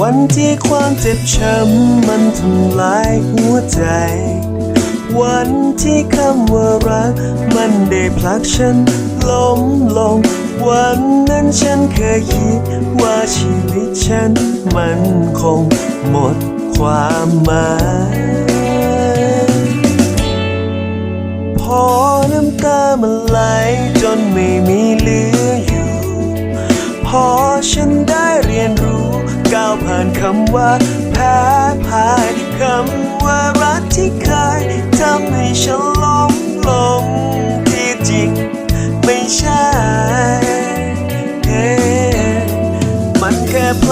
วันที่ความเจ็บช้ำมันทำลายหัวใจ วันที่คำว่ารัก มันได้ผลักฉันล้มลง วันนั้นฉันเคยคิดว่าชีวิตฉันมันคงหมดความหมายพอน้ำตามัน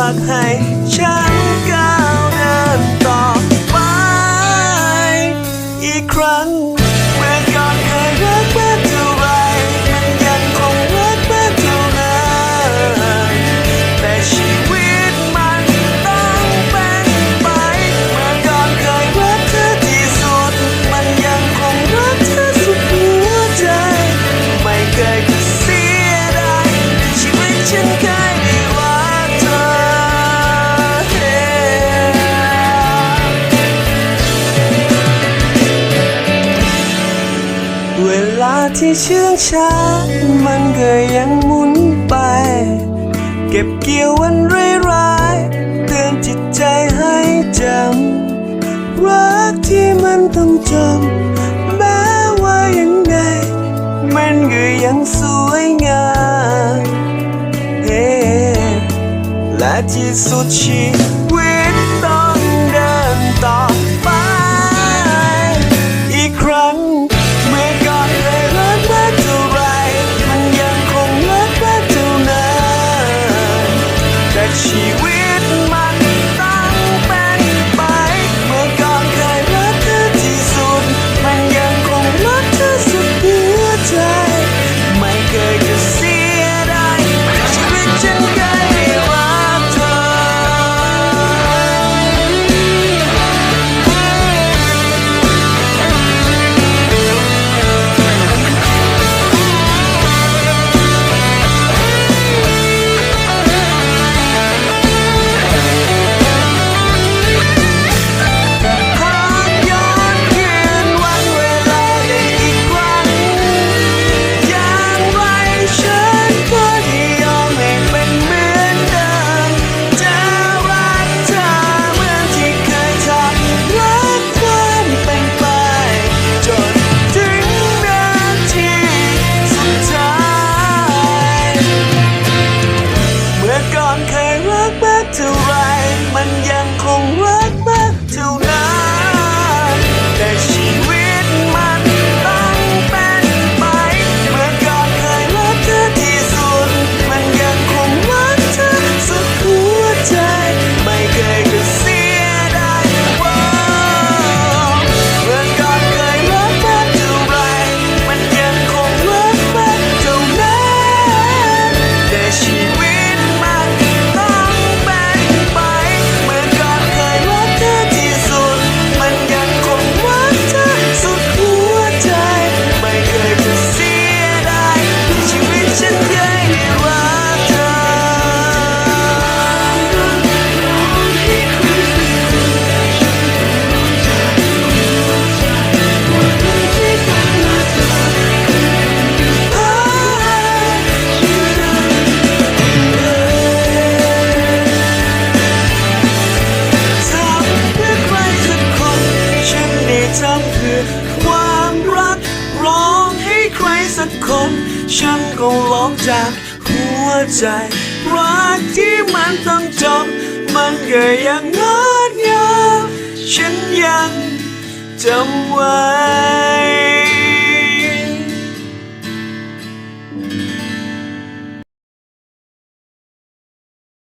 ากให้ฉันก้าวเดินต่อไป อีกครั้งเมื่อก่อนเคยรักแม่ ที่ชื่นช้า มันก็ยังหมุนไป เก็บเกี่ยววันร้ายๆเตือนจิตใจให้จำรักที่มันต้องจำแม้ว่ายังไง มันก็ยังสวยงามและที่สุดชีวิต เคยรักมากเท่าไรมันยัง จำเพื่อความรัก ร้องให้ใครสักคน ฉันก็ร้องจากหัวใจ รักที่มันต้องจบ มันก็ยังงดงามฉันยังจำไว้